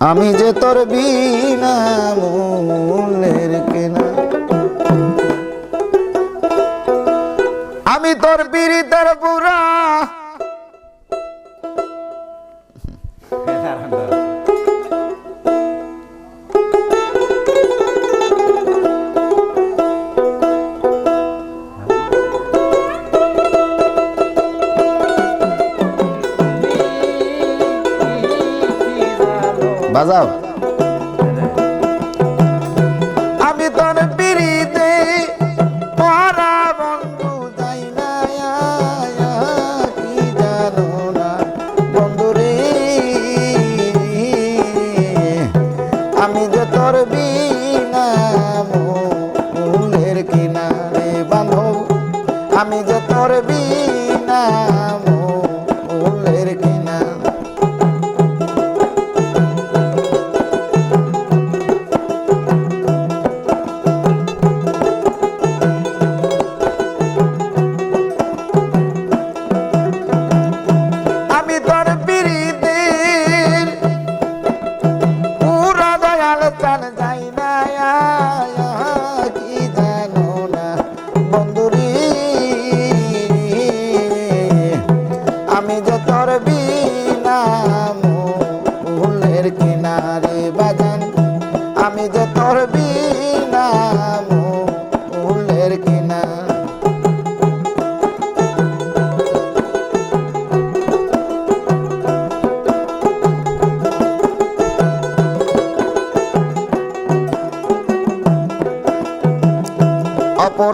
আমি যে তোর বিনা মূলের কেনা। আমি তোর পীড়িতের বুড়া বাজাও।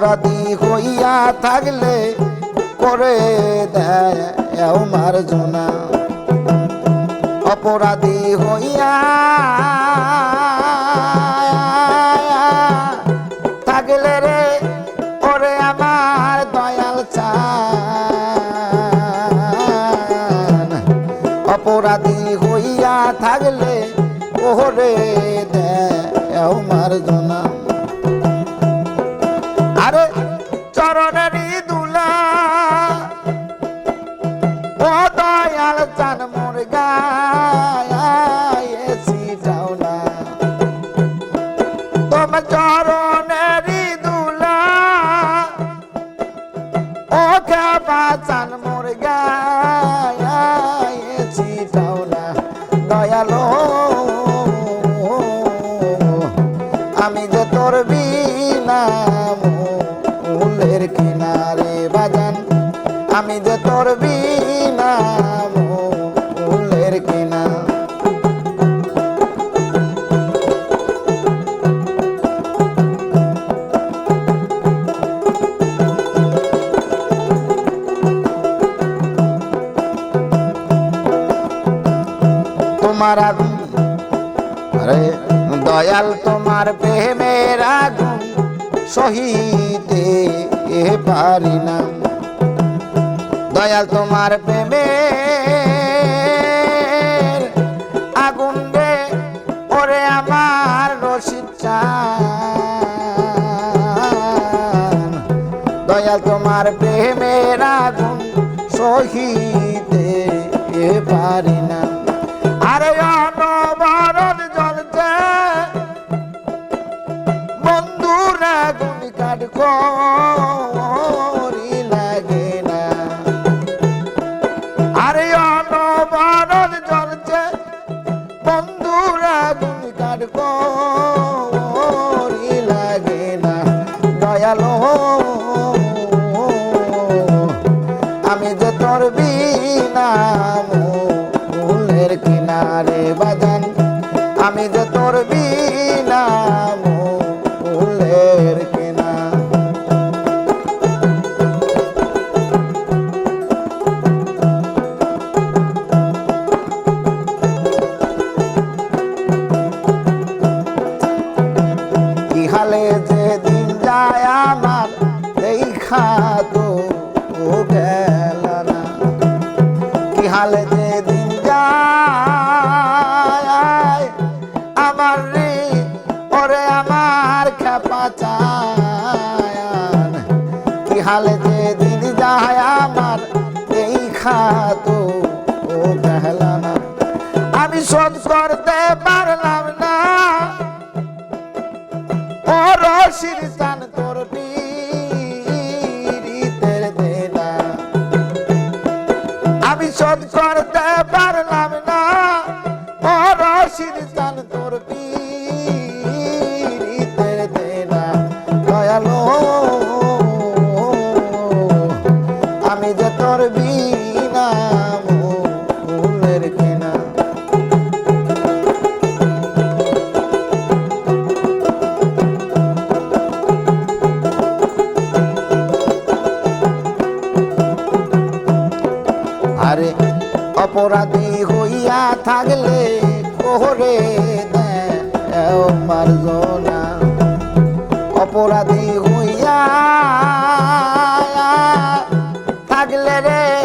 অপরাধী হইয়া থাকলে করে দেয় মার জোনা। অপরাধী হইয়া খাবা চান মোর আমি যে তোর বিনা মূলের কিনারে বাজান। আমি যে তোর বিনা তোমার আগুন আরে, দয়াল তোমার প্রেমের আগুন সহিতে পারি না। দয়াল তোমার প্রেমের আগুন রে, ওরে আমার রসিদ দয়াল তোমার প্রেমের আগুন সহিতে পারি করি লাগে না। আরে অনবরণ জ্বলছে বন্ধুর আমি যে তোর বিনা ফুলের কিনারে বাজান, আমি যে তোর বিনা কি যে দিন যায় আমার, এই খাতো ও গেল না আমি শোধ করতে পারলাম না। ও রশির টান তোর আমি শোধ করতে পারলাম আরে অপরাধী হইয়া থাকলে কোহরে মার্জনা অপরাধী হইয়া থাকলে রে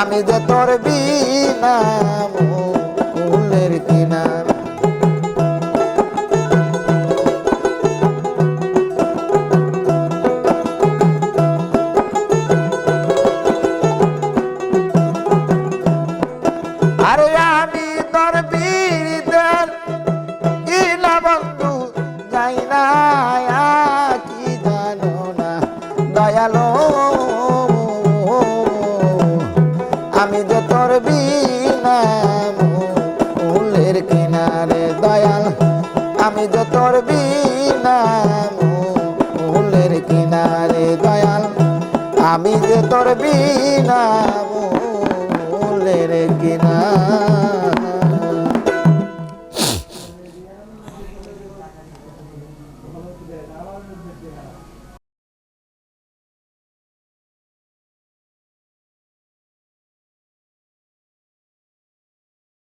আমি যে তোর বিনা ফুলের কিনার। আরে আমি তোর বীরদের ইলা বন্ধু দয়াল আমি যে তোর বিনা কিনারে দয়াল আমি যে তোর বিনা